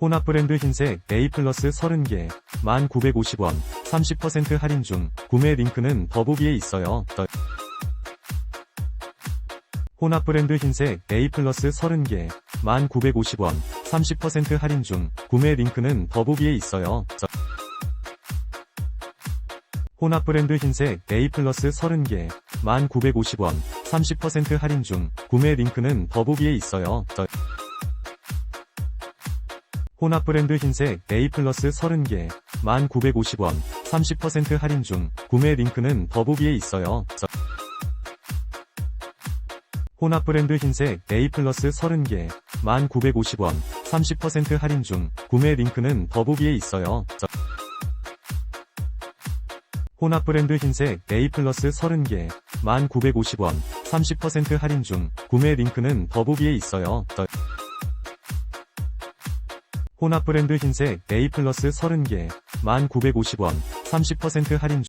혼합 브랜드 흰색 A 플러스 30개 1950원 30% 할인 중 구매 링크는 더보기에 있어요. 더- 혼합 브랜드 흰색 A 플러스 30개 1950원 30% 할인 중 구매 링크는 더보기에 있어요. 더- 혼합 브랜드 흰색 A 플러스 30개 1950원 30% 할인 중 구매 링크는 더보기에 있어요. 더- 혼합 브랜드 흰색 A 플러스 30개 1950원 30% 할인 중 구매 링크는 더보기에 있어요. 더- 혼합 브랜드 흰색 A 플러스 30개 1950원 30% 할인 중 구매 링크는 더보기에 있어요. 더- 혼합 브랜드 흰색 A 플러스 30개 1950원 30% 할인 중 구매 링크는 더보기에 있어요. 더- 혼합 브랜드 흰색 A 플러스 30개 1950원 30% 할인 중